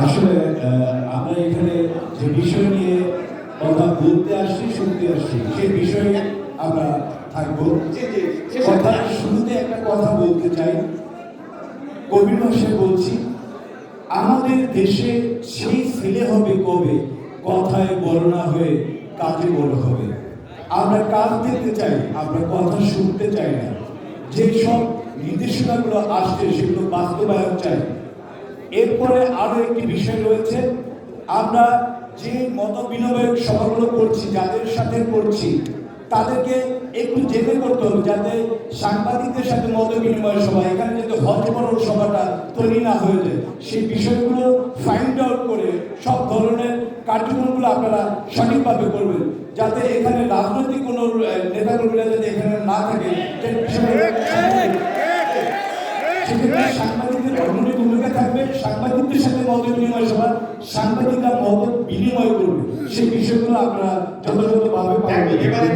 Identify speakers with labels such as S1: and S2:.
S1: আসলে আমরা এখানে যে বিষয় নিয়ে কথা বলতে আসছি, শুনতে আসছি, সেই বিষয়ে আমরা থাকব। শুরুতে একটা কথা বলতে চাই। কবির ভাষায় বলছি, আমাদের দেশে সেই ছেলে হবে কবে? কথায় বড় না হয়ে কাজে বড় হবে। আমরা কাজ দেখতে চাই, আমরা কথা শুনতে চাই না। যেসব নির্দেশনাগুলো আসছে, সেগুলো বাস্তবায়ন চাই। এরপরে আরও একটি বিষয় রয়েছে আমরা যে মত বিনিময় সভাগুলো করছি যাদের সাথে করছি তাদেরকে একটু জেনে করতে হবে যাতে সাংবাদিকদের সাথে মত বিনিময় সভা এখানে যাতে হজবরল সভাটা তৈরি না হয়ে যায় সেই বিষয়গুলো ফাইন্ড আউট করে সব ধরনের কার্যক্রমগুলো আপনারা সঠিকভাবে করবেন যাতে এখানে রাজনৈতিক কোনো নেতাকর্মীরা যাতে এখানে না থাকে সেক্ষেত্রে থাকবে সাংবাদিকদের সাথে মত বিনিময় সভা সাংবাদিকরা মত বিনিময় করবে। সেই বিষয়গুলো আপনারা যথাযথভাবে
S2: এবারে